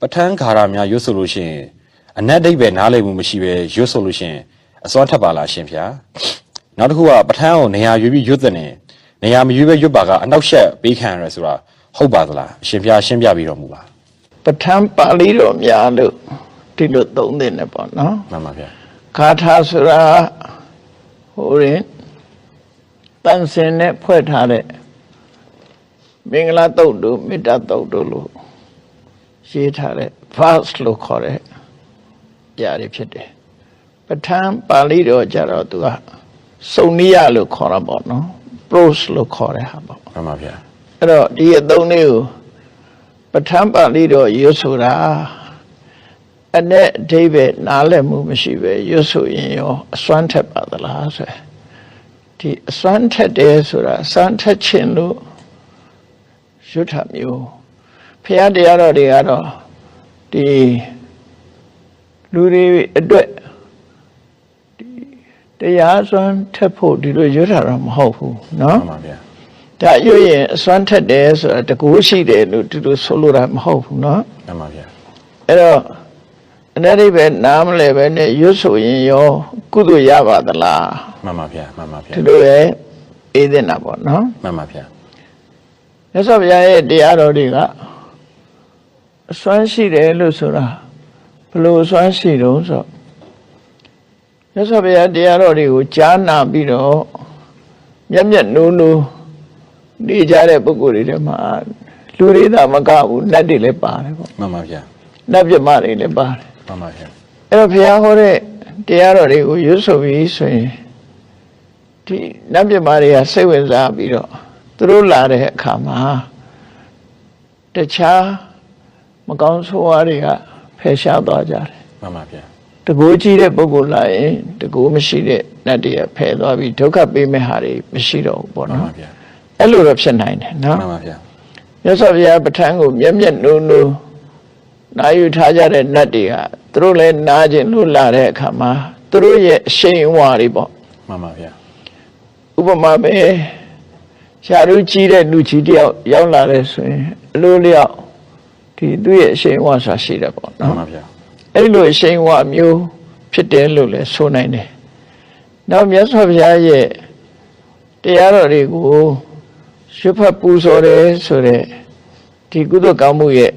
ပဋ္ဌာန်းဂါရများရွတ်ဆိုလို့ရှိရင်အနတ်ဒိဗ္ဗေနားလည်မှုမရှိပဲရွတ်ဆိုလို့ရှိရင်အစွမ်းထပ်ပါလားရှင်ဗျာနောက်တစ်ခုကပဋ္ဌာန်းကိုနေရာရွေးပြီးရွတ်တဲ့နေနေရာမရွေးပဲရွတ်ပါကအနောက်ရှက်ပေးခံရတယ်ဆိုတာဟုတ်ပါသလားအရှင်ဗျာရှင်းပြပြီးတော်မူပါပဋ္ဌာန်းပါဠိတော်များလို့ဒီလိုသုံးသင့်တယ်ပေါ့နော်မှန်ပါဗျာဂါထာဆိုတာဟိုရင်တန်စင်နဲ့ဖွဲ့ထားတဲ့မင်္ဂလာတုတ်တို့မေတ္တာတုတ်တို့လို့ ရေးထားတဲ့ verse လို့ခေါ်တဲ့ຢာတွေဖြစ်တယ်ပဋ္ဌာန်းပါဠိတော်ကြတော့သူကစုံနိယလို့ခေါ်တာပေါ့နော် prose လို့ခေါ်တဲ့ဟာပေါ့မှန်ပါဗျာအဲ့တော့ဒီအသုံးလေးကိုပဋ္ဌာန်းပါဠိတော်ရွတ်ဆိုတာအ내အဓိပ္ပာယ်နားလည်မှုမရှိပဲရွတ်ဆိုရင်ရောအစွမ်းထက်ပါသလားဆိုရယ်ဒီအစွမ်းထက်တယ်ဆိုတာအစွမ်းထက်ခြင်းလို့ရွတ်တာမျိုး ဖရာတရားတော်တွေကတော့ဒီလူတွေအတွက်ဒီတရားစွမ်းထက်ဖို့ဒီလိုရွတ်တာတော့မဟုတ်ဘူးเนาะ မှန်ပါဗျာ ဒါရွတ်ရင်အစွမ်းထက်တယ်ဆိုတာတကူရှိတယ်လို့ဒီလိုဆိုလိုတာမဟုတ်ဘူးเนาะ မှန်ပါဗျာ အဲ့တော့အနေနဲ့ပဲနားမလဲပဲနဲ့ရွတ်ဆိုရင်ရောကုသိုလ်ရပါသလား မှန်ပါဗျာမှန်ပါဗျာ ဒီလိုပဲအေးတင်တာပေါ့เนาะ မှန်ပါဗျာ မြတ်စွာဘုရားရဲ့တရားတော်တွေက အစွမ်းရှိတယ်လို့ဆိုတာဘယ်လိုအစွမ်းရှိတုံးဆိုမြတ်စွာဘုရားတရားတော်တွေကိုကြားနာပြီးတော့မျက်မျက်နိုးနိုးနေကြတဲ့ပုဂ္ဂိုလ်တွေထဲမှာလူတွေသာမကဘူးနတ်တွေလည်းပါတယ်ပေါ့မှန်ပါဗျာနတ်ပြမတွေလည်းပါတယ်မှန်ပါဗျာအဲ့တော့ဘုရားဟောတဲ့တရားတော်တွေကိုရွတ်ဆိုပြီးဆိုရင်ဒီနတ်ပြမတွေကစိတ်ဝင်စားပြီးတော့သူတို့လာတဲ့အခါမှာတခြား မကောင်းဆိုးဝါးတွေကဖယ်ရှားသွားကြတယ်မှန်ပါဗျာတကူကြီးတဲ့ပုဂ္ဂိုလ်လာရင်တကူမရှိတဲ့နတ်တွေကဖယ်သွားပြီးဒုက္ခပေးမဲ့ဟာတွေမရှိတော့ဘူးပေါ့မှန်နော်ပါဗျာအဲ့လိုတော့ဖြစ်နိုင်တယ်နော်မှန်ပါဗျာမြတ်စွာဘုရားပဋ္ဌာန်းကိုမျက်မျက်နှိုးနှိုးနာယူထားကြတဲ့နတ်တွေကသူတို့လည်းနာကျင်လို့လာတဲ့အခါမှာသူတို့ရဲ့အရှိန်အဝါတွေပေါ့မှန်ပါဗျာဥပမာပဲရှာလူကြီးတဲ့လူကြီးတယောက်ရောက်လာတဲ့ဆိုရင်အလိုလျောက် ဒီသူ့ရဲ့အရှိန်အဝါဆိုတာရှိတယ်ပေါ့မှန်နော်ပါဗျာအဲ့ဒီလိုအရှိန်အဝါမျိုးဖြစ်တယ်လို့လည်းဆိုနိုင်တယ်နောက်မြတ်စွာဘုရားရဲ့တရားတော်တွေကိုရွတ်ဖတ်ပူဇော်တယ်ဆိုတဲ့ဒီကုသိုလ်ကောင်းမှုရဲ့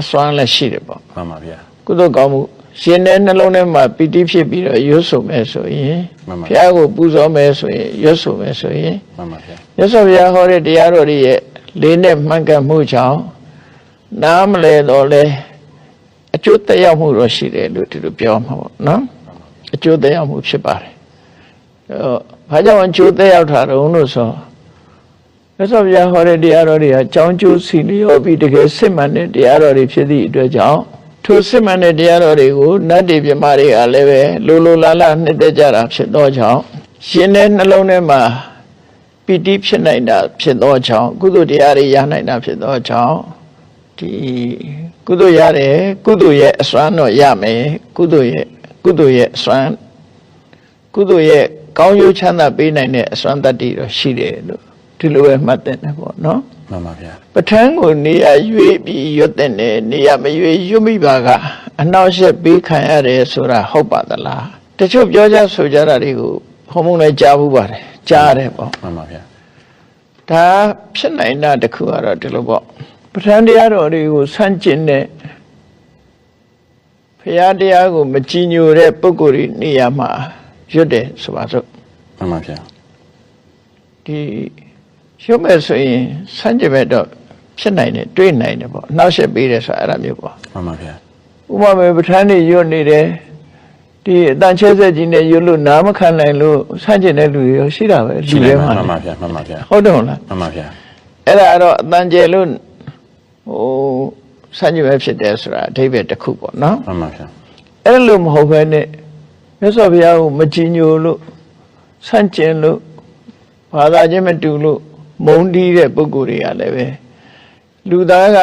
အစွမ်းလည်းရှိတယ်ပေါ့မှန်ပါဗျာကုသိုလ်ကောင်းမှုရှင်တဲ့နှလုံးထဲမှာပီတိဖြစ်ပြီးတော့ရွတ်ဆိုမယ်ဆိုရင်မှန်ပါဘုရားကိုပူဇော်မယ်ဆိုရင်ရွတ်ဆိုမယ်ဆိုရင်မှန်ပါဗျာမြတ်စွာဘုရားဟောတဲ့တရားတော်တွေရဲ့လေးနဲ့မှန်ကန်မှုကြောင့် နားမလဲတော့လဲအကျိုးသက်ရောက်မှုတော့ရှိတယ်လို့ဒီလိုပြောမှာပေါ့နော်အကျိုးသက်ရောက်မှုဖြစ်ပါတယ်အဲတော့ဘာကြောင့်အကျိုးသက်ရောက်တာတုံးလို့ဆိုမြတ်စွာဘုရားဟောတဲ့တရားတော်တွေကကြောင်းကျိုးစီလျောပြီးတကယ်စစ်မှန်တဲ့တရားတော်တွေဖြစ်သည့်အတွက်ကြောင့်ထိုစစ်မှန်တဲ့တရားတော်တွေကိုနတ်တွေပြမတွေကလည်းပဲလိုလိုလားလားနှစ်သက်ကြတာဖြစ်သောကြောင့်ရှင်တဲ့နှလုံးထဲမှာပီတိဖြစ်နိုင်တာဖြစ်သောကြောင့်ကုသိုလ်တရားတွေရနိုင်တာဖြစ်သောကြောင့် ဒီကုသိုလ်ရတယ်ကုသိုလ်ရဲ့အစွမ်းတော့ရမယ်ကုသိုလ်ရဲ့ကုသိုလ်ရဲ့အစွမ်းကုသိုလ်ရဲ့ကောင်းကျိုးချမ်းသာပေးနိုင်တဲ့အစွမ်းတတ္တိတော့ရှိတယ်လို့ဒီလိုပဲမှတ်တဲ့တယ်ပေါ့နော်မှန်ပါဗျာပဋ္ဌာန်းကိုနေရရွေးပြီးရွတ်တဲ့တယ်နေရမရွေးရွတ်မိပါကအနောက်ရှက်ပေးခံရတယ်ဆိုတာဟုတ်ပါသလားတချို့ပြောကြဆိုကြတာတွေကိုဘုံဘုံလည်းကြားဘူးပါတယ်ကြားရတယ်ပေါ့မှန်ပါဗျာဒါဖြစ်နိုင်တာတစ်ခုကတော့ဒီလိုပေါ့ ပဋ္ဌာန်းတရားတော်တွေကိုဆန့်ကျင်တဲ့ဘုရားတရားကိုမကြည်ညိုတဲ့ပုဂ္ဂိုလ်တွေနေရာမှာရွတ်တယ်ဆိုပါစို့မှန်ပါဗျာဒီရွတ်မဲ့ဆိုရင်ဆန့်ကျင်မဲ့တော့ဖြစ်နိုင်တယ်တွေးနိုင်တယ်ပေါ့အနောက်ရှက်ပေးတယ်ဆိုတာအဲ့ဒါမျိုးပေါ့မှန်ပါဗျာဥပမာပဲပဋ္ဌာန်းတွေရွတ်နေတယ်ဒီအတန်ချဲဆက်ကြီးနဲ့ရွတ်လို့နားမခံနိုင်လို့ဆန့်ကျင်တဲ့လူတွေရောရှိတာပဲလူရှိတွေတယ်မှာမှန်ပါဗျာမှန်ပါဗျာဟုတ်တယ်မဟုတ်လားမှန်ပါဗျာအဲ့ဒါကတော့အတန်ကျယ်လို့ ဟိုစัญญပဲဖြစ်တယ်ဆိုတာအဓိပ္ပာယ်တစ်ခုပေါ့နော်မှန်ပါဗျာအဲ့လိုမဟုတ်ဘဲနဲ့မြတ်စွာဘုရားကိုမကြည်ညိုလို့ဆန့်ကျင်လို့ဘာသာချင်းမတူလို့မုန်းတီးတဲ့ပုဂ္ဂိုလ်တွေကလည်းပဲလူသားက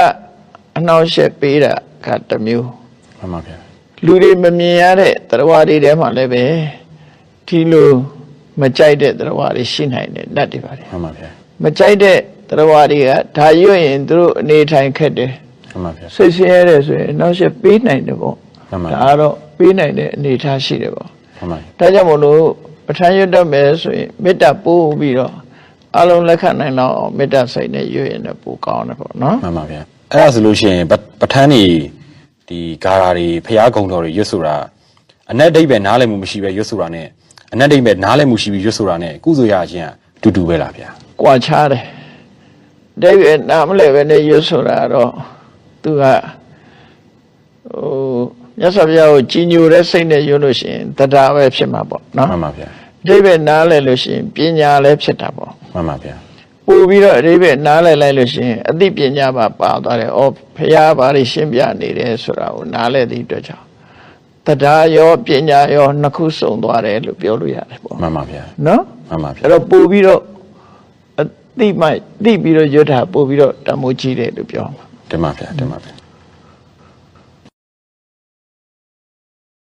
အနှောင့်အယှက်ပေးတာကတစ်မျိုးမှန်ပါဗျာလူတွေမမြင်ရတဲ့တရားတွေထဲမှာလည်းပဲဒီလိုမကြိုက်တဲ့တရားတွေရှိနိုင်တယ်တတ်တယ်ပါတယ်မှန်ပါဗျာမကြိုက်တဲ့ တရားဝါတွေကဒါရွတ်ရင်သူတို့အနေထိုင်ခက်တယ်မှန်ပါဗျာစိတ်ဆင်းရဲတယ်ဆိုရင်နောက်ဆက်ပေးနိုင်တယ်ပေါ့မှန်ပါဒါကတော့ပေးနိုင်တဲ့အနေအထားရှိတယ်ပေါ့မှန်ပါဒါကြောင့်မို့လို့ပဋ္ဌာန်းရွတ်တတ်မယ်ဆိုရင်မေတ္တာပို့ပြီးတော့အလုံးလက်ခံနိုင်တော့အောင်မေတ္တာစိတ်နဲ့ရွတ်ရင်လည်းပိုကောင်းတယ်ပေါ့နော်မှန်ပါဗျာအဲ့ဒါဆိုလို့ရှိရင်ပပဋ္ဌာန်းနေဒီဂါရာတွေဖျားကုံတော်တွေရွတ်ဆိုတာအနက်တိတ်ပဲနားလည်မှုမရှိပဲရွတ်ဆိုတာ ਨੇ အနက်တိတ်ပဲနားလည်မှုရှိပြီးရွတ်ဆိုတာ ਨੇ ကုသိုလ်ရခြင်းအတူတူပဲလားဗျာကွာခြားတယ် ဒါပေမဲ့နားမလဲပဲနဲ့ရွတ်ဆိုတာတော့သူကဟိုမြတ်စွာဘုရားကိုကြီးညိုတဲ့စိတ်နဲ့ရွတ်လို့ရှိရင်တရားပဲဖြစ်မှာပေါ့နော်မှန်ပါဗျာအဓိပ္ပာယ်နားလည်လို့ရှိရင်ပညာလည်းဖြစ်တာပေါ့မှန်ပါဗျာပို့ပြီးတော့အဓိပ္ပာယ်နားလည်လိုက်လို့ရှိရင်အသိပညာပါပါသွားတယ်။အော်ဖះဘာတွေရှင်းပြနေတယ်ဆိုတာကိုနားလည်သည့်အတွက်ကြောင့်တရားရောပညာရောနှစ်ခုစုံသွားတယ်လို့ပြောလို့ရတယ်ပေါ့မှန်ပါဗျာ။နော်မှန်ပါဗျာအဲ့တော့ပို့ပြီးတော့အ သိမှသိပြီးတော့ရွတ်တာပို့ပြီးတော့တမိုးကြီးတယ်လို့ပြောမှာတင်ပါဗျာတင်ပါဗျာ